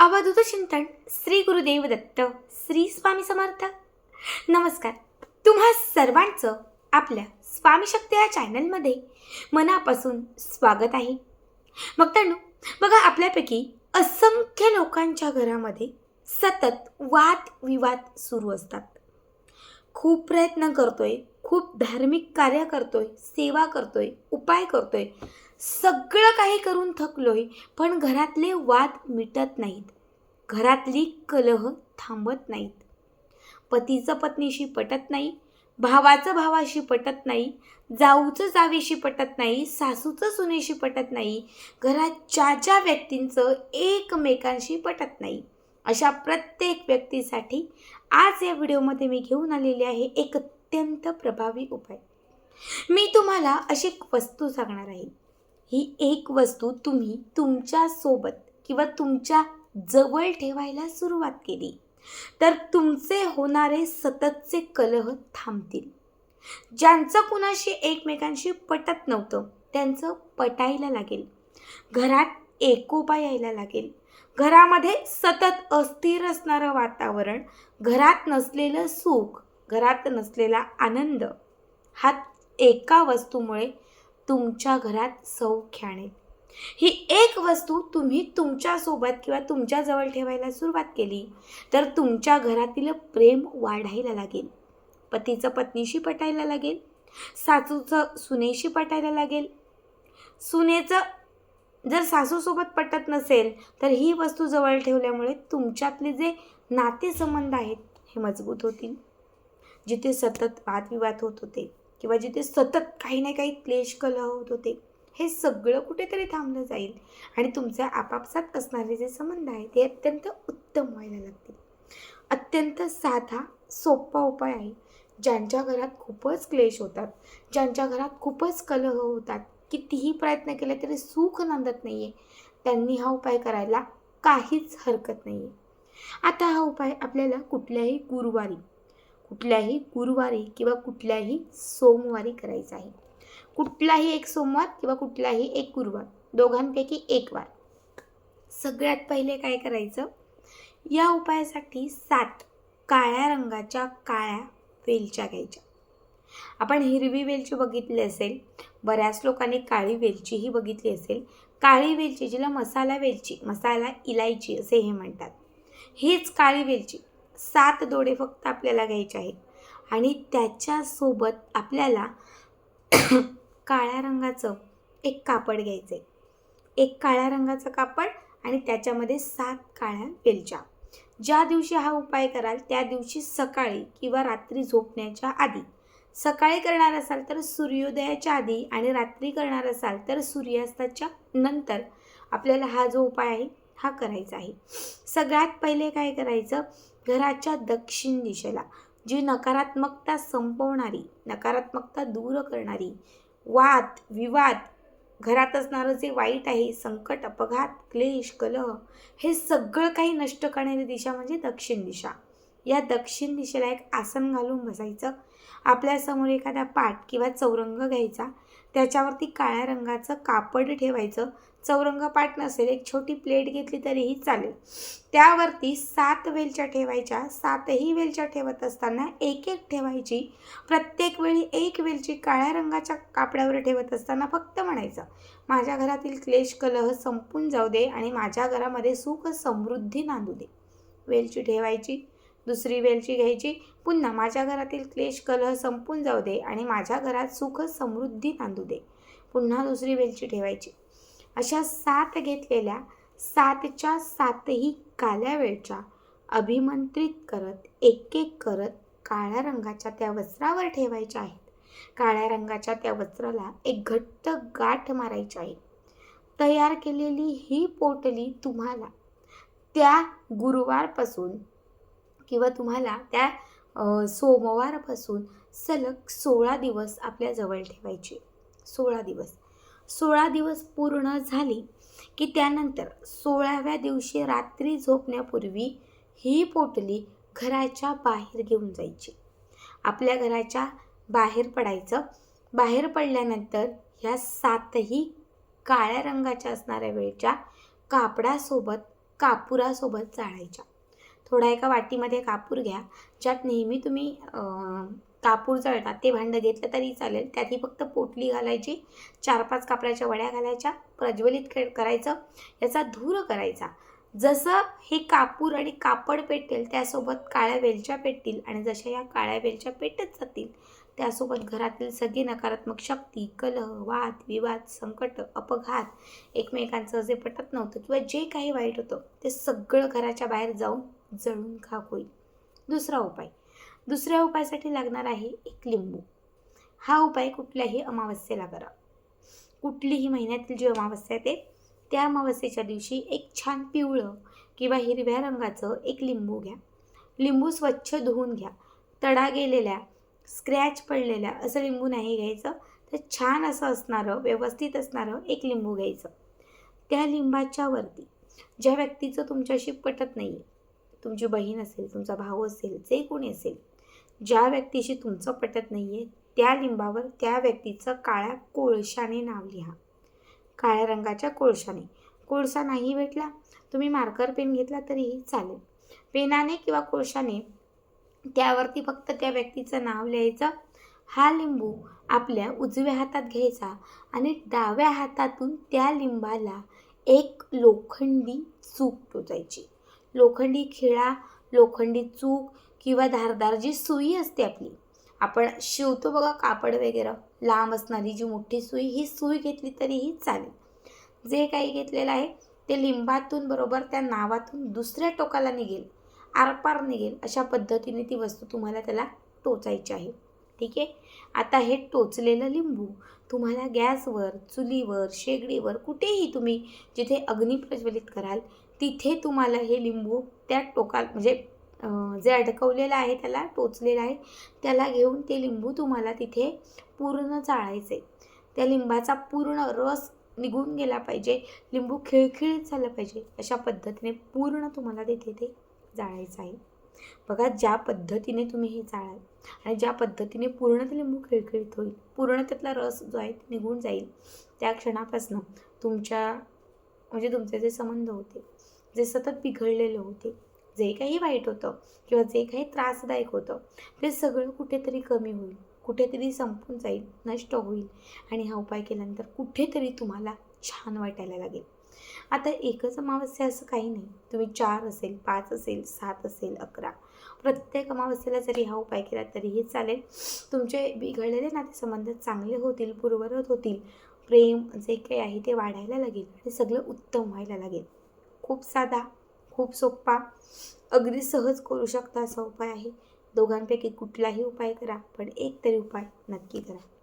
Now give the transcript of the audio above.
अवधूत चिंतन श्री गुरुदेव दत्त श्री स्वामी समर्थ. नमस्कार. तुम्हा सर्वांचं आपल्या स्वामी शक्ती या चॅनलमध्ये मनापासून स्वागत आहे. मग तर बघा आपल्यापैकी असंख्य लोकांच्या घरामध्ये सतत वाद विवाद सुरू असतात. खूप प्रयत्न करतोय खूप धार्मिक कार्य करतोय सेवा करतोय उपाय करतोय सगळं काही करून थकलोय पण घरातले वाद मिटत नाहीत. घरातली कलह थांबत नाहीत. पतीचं पत्नीशी पटत नाही भावाचं भावाशी पटत नाही जाऊचं जावेशी पटत नाही सासूचं सुनेशी पटत नाही घरात ज्या ज्या व्यक्तींचं एकमेकांशी पटत नाही अशा प्रत्येक व्यक्तीसाठी आज या व्हिडिओमध्ये मी घेऊन आलेली आहे एक अत्यंत प्रभावी उपाय. मी तुम्हाला अशी एक वस्तू सांगणार आहे. ही एक वस्तू तुम्ही तुमच्यासोबत किंवा तुमच्या जवळ ठेवायला सुरुवात केली. तर तुमचे होणारे सततचे कलह थांबतील. ज्यांचं कुणाशी एकमेकांशी पटत नव्हतं त्यांचं पटायला लागेल. घरात एकोपा यायला लागेल. घरामध्ये सतत अस्थिर असणारं वातावरण घरात नसलेलं सुख घरात नसलेला आनंद हा एका वस्तूमुळे तुमच्या घरात सौख्याने. ही एक वस्तू तुम्ही तुमच्यासोबत किंवा तुमच्याजवळ ठेवायला सुरुवात केली तर तुमच्या घरातील प्रेम वाढायला लागेल. पतीचं पत्नीशी पटायला लागेल सासूचं सुनेशी पटायला लागेल. सुनेचं जर सासूसोबत पटत नसेल तर ही वस्तू जवळ ठेवल्यामुळे तुमच्यातले जे नातेसंबंध आहेत हे मजबूत होतील. जिथे सतत वादविवाद होत होते किंवा जिथे सतत काही ना काही क्लेश कलह होत होते हे सगळं कुठेतरी थांबलं जाईल. आणि तुमच्या आपापसात असणारे जे संबंध आहेत ते अत्यंत उत्तम व्हायला लागतील. अत्यंत साधा सोपा उपाय आहे. ज्यांच्या घरात खूपच क्लेश होतात ज्यांच्या घरात खूपच कलह होतात कितीही प्रयत्न केले तरी सुख नांदत नाही आहे त्यांनी हा उपाय करायला काहीच हरकत नाही आहे आता हा उपाय आपल्याला कुठल्याही गुरुवारी कुठल्याही गुरुवारी किंवा कुठल्याही सोमवारी करायचा आहे. कुठलाही एक सोमवार किंवा कुठलाही एक गुरुवार दोघांपैकी एक वार. सगळ्यात पहिले काय करायचं? या उपायासाठी सात काळ्या रंगाच्या काळ्या वेलच्या घ्यायच्या. आपण हिरवी वेलची बघितली असेल बऱ्याच लोकांनी काळी वेलचीही बघितली असेल. काळी वेलची जिला मसाला वेलची मसाला इलायची असे हे म्हणतात. हीच काळी वेलची. सात दोडे फक्त आपल्याला घ्यायचे आहेत. आणि त्याच्यासोबत आपल्याला काळ्या रंगाचं एक कापड घ्यायचं आहे एक काळ्या रंगाचं कापड आणि त्याच्यामध्ये सात काळ्या वेलच्या. ज्या दिवशी हा उपाय कराल त्या दिवशी सकाळी किंवा रात्री झोपण्याच्या आधी. सकाळी करणार असाल तर सूर्योदयाच्या आधी आणि रात्री करणार असाल तर सूर्यास्ताच्या नंतर आपल्याला हा जो उपाय आहे हा करायचा आहे. सगळ्यात पहिले काय करायचं? घराच्या दक्षिण दिशेला जी नकारात्मकता संपवणारी नकारात्मकता दूर करणारी वाद विवाद घरात असणारं जे वाईट आहे संकट अपघात क्लेश कलह हे सगळं काही नष्ट करणारी दिशा म्हणजे दक्षिण दिशा. या दक्षिण दिशेला एक आसन घालून बसायचं. आपल्यासमोर एखादा पाट किंवा चौरंग घ्यायचा. त्याच्यावरती काळ्या रंगाचं कापड ठेवायचं. चौरंग पाट नसेल एक छोटी प्लेट घेतली तरीही चालेल. त्यावरती सात वेलच्या ठेवायच्या सातही वेलच्या ठेवत असताना एक एक ठेवायची. प्रत्येक वेळी एक वेलची काळ्या रंगाच्या कापड्यावर ठेवत असताना फक्त म्हणायचं माझ्या घरातील क्लेश कलह संपून जाऊ दे आणि माझ्या घरामध्ये सुख समृद्धी नांदू दे. वेलची ठेवायची दुसरी वेलची घ्यायची पुन्हा माझ्या घरातील क्लेश कलह संपून जाऊ दे आणि माझ्या घरात सुख समृद्धी नांदू दे. पुन्हा दुसरी वेलची ठेवायची. अशा सात घेतलेल्या सातच्या सातही काल्या वेळच्या अभिमंत्रित करत एक एक करत काळ्या रंगाच्या त्या वस्त्रावर ठेवायच्या आहेत. काळ्या रंगाच्या त्या वस्त्राला एक घट्ट गाठ मारायची आहे. तयार केलेली ही पोटली तुम्हाला त्या गुरुवारपासून किंवा तुम्हाला त्या सोमवारपासून सलग सोळा दिवस आपल्या जवळ ठेवायचे सोळा दिवस. सोळा दिवस पूर्ण झाली की त्यानंतर सोळाव्या दिवशी रात्री झोपण्यापूर्वी ही पोटली घराच्या बाहेर घेऊन जायची. आपल्या घराच्या बाहेर पडायचं. बाहेर पडल्यानंतर ह्या सातही काळ्या रंगाच्या असणाऱ्या वेळच्या कापडासोबत कापुरासोबत जाळायच्या थोडा एका वाटीमध्ये कापूर घ्या ज्यात नेहमी तुम्ही कापूर जळतात ते भांडं घेतलं तरी चालेल. त्यात ही फक्त पोटली घालायची चार पाच कापराच्या वड्या घालायच्या प्रज्वलित क- करायचं याचा धूर करायचा. जसं हे कापूर आणि कापड पेटेल त्यासोबत काळ्या वेलच्या पेटतील आणि जशा या काळ्या वेलच्या पेटत जातील त्यासोबत घरातील सगळी नकारात्मक शक्ती कलह वाद विवाद संकट अपघात एकमेकांचं जे पटत नव्हतं किंवा जे काही वाईट होतं ते सगळं घराच्या बाहेर जाऊन जळून खाक होईल. दुसरा उपाय दुसऱ्या उपायासाठी लागणार आहे एक लिंबू. हा उपाय कुठल्याही अमावस्येला करा. कुठलीही महिन्यातील जी अमावस्या येते त्या अमावस्येच्या दिवशी एक छान पिवळं किंवा हिरव्या रंगाचं एक लिंबू घ्या. लिंबू स्वच्छ धुवून घ्या. तडा गेलेल्या स्क्रॅच पडलेल्या असं लिंबू नाही घ्यायचं. तर छान असं असणारं व्यवस्थित असणारं एक लिंबू घ्यायचं. त्या लिंबाच्या वरती ज्या व्यक्तीचं तुमच्याशी पटत नाही आहे तुमची बहीण असेल तुमचा भाऊ असेल जे कोणी असेल ज्या व्यक्तीशी तुमचं पटत नाही आहे त्या लिंबावर त्या व्यक्तीचं काळ्या कोळशाने नाव लिहा. काळ्या रंगाच्या कोळशाने. कोळसा नाही भेटला तुम्ही मार्कर पेन घेतला तरीही चालेल. पेनाने किंवा कोळशाने त्यावरती फक्त त्या व्यक्तीचं नाव लिहायचं. हा लिंबू आपल्या उजव्या हातात घ्यायचा आणि डाव्या हातातून त्या लिंबाला एक लोखंडी चूक टोचायची. लोखंडी खिळा लोखंडी चूक किंवा धारदार जी सुई असते आपली. आपण शिवतो बघा कापड वगैरे. लांब असणारी जी मोठी सुई ही सुई घेतली तरीही चालेल. जे काही घेतलेलं आहे ते लिंबातून बरोबर त्या नावातून दुसऱ्या टोकाला निघेल. आरपार निघेल अशा पद्धतीने ती वस्तू तुम्हाला त्याला टोचायची आहे. ठीक आहे? आता हे टोचलेलं लिंबू तुम्हाला गॅसवर चुलीवर शेगडीवर कुठेही तुम्ही जिथे अग्नी प्रज्वलित कराल तिथे तुम्हाला हे लिंबू त्या टोकाल म्हणजे जे अडकवलेलं आहे त्याला टोचलेलं आहे त्याला घेऊन ते लिंबू तुम्हाला तिथे पूर्ण चाळायचे. त्या लिंबाचा पूर्ण रस निघून गेला पाहिजे लिंबू खिळखिळीत झालं पाहिजे अशा पद्धतीने पूर्ण तुम्हाला तिथे ते जाळायचं आहे. बघा ज्या पद्धतीने तुम्ही हे जाळाल आणि ज्या पद्धतीने पूर्ण ते लिंबू खिळखिळीत होईल पूर्ण त्यातला रस जो आहे तो निघून जाईल त्या क्षणापासून तुमच्या म्हणजे तुमचे जे संबंध होते जे सतत बिघडलेले होते जे काही वाईट होतं किंवा जे काही त्रासदायक होतं ते सगळं कुठेतरी कमी होईल. कुठेतरी संपून जाईल नष्ट होईल. आणि हा उपाय केल्यानंतर कुठेतरी तुम्हाला छान वाटायला लागेल. आता एकच अमावस्या असं काही नाही. तुम्ही चार असेल पाच असेल सात असेल अकरा. प्रत्येक अमावस्येला जरी हा उपाय केला तरीही चालेल. तुमचे बिघडलेले नातेसंबंध चांगले होतील पूर्वरत होतील. प्रेम जे काही आहे ते वाढायला लागेल आणि सगळं उत्तम व्हायला लागेल. खूप साधा खूप सोपा. अगदी सहज करू शकता असा उपाय आहे. दोघांपैकी कुठलाही उपाय करा पण एक तरी उपाय नक्की करा.